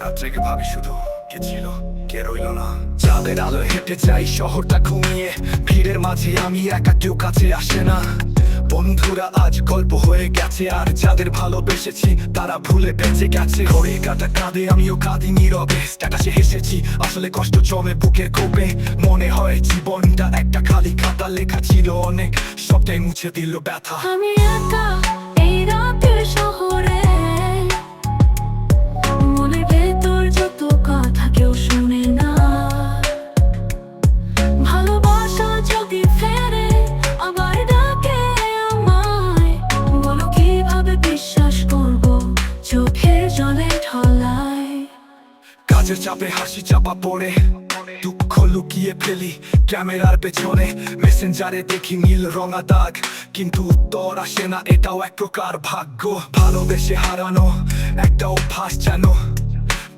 রাত্রেকে ভাবি শুধু কে ছিল? কে রইল না? চাঁদের আলো হেঁটে যাই শহরটা ঘুমিয়ে। ভিড়ের মাঝে আমি একা কেউ কাছে আসে না। বন্ধুরা, আজ গল্প হয়ে গেছে। আর যাদের ভালোবেসেছি, তারা ভুলে বেঁচে গেছে। ঘরে কাটা কাঁদে আমিও কাঁদি নীরবে। স্ট্যাটাসে হেসেছি, আসলে কষ্ট জমে বুকে কোপে। মনে হয় জীবনটা একটা খালি খাতা লেখা ছিল অনেক। সবটাই মুছে দিল ব্যথা। আমি একা কাজের চাপে হাসি চাপা পড়ে। দুঃখ লুকিয়ে ফেলি ক্যামেরার পেছনে। মেসেঞ্জারে দেখি নীল রঙা দাগ, কিন্তু উত্তর আসে না, এটাও এক প্রকার ভাগ্য। ভালোবেসে হারানো একটা অভ্যাস জানো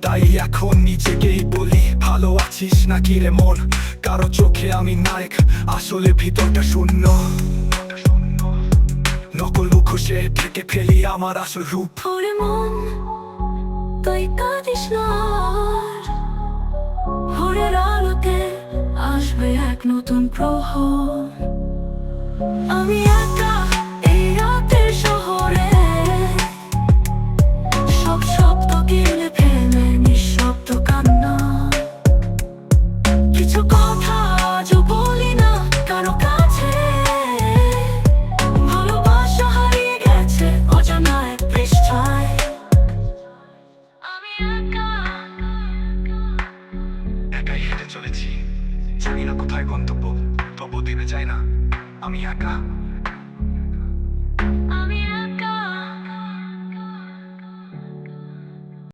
তাই এখন নিজেকেই বলি, ভালো আছিস নাকি রে মন? কারও চোখে আমি নায়ক, আসলে ভিতরটা শূন্য। নকল মুখোশে থেকে ফেলি আমার আসল রূপ। মন, তুই কাঁদিস না। ভোরের আলোতে আসবে এক নতুন আমি একা এই রাতের শহরে। সব শব্দ গেলে ফেলে নিঃশব্দ কান্না। কিছু কথা জানি না কোথায় গন্তব্য তবু দিনে যায় না। আমি একা।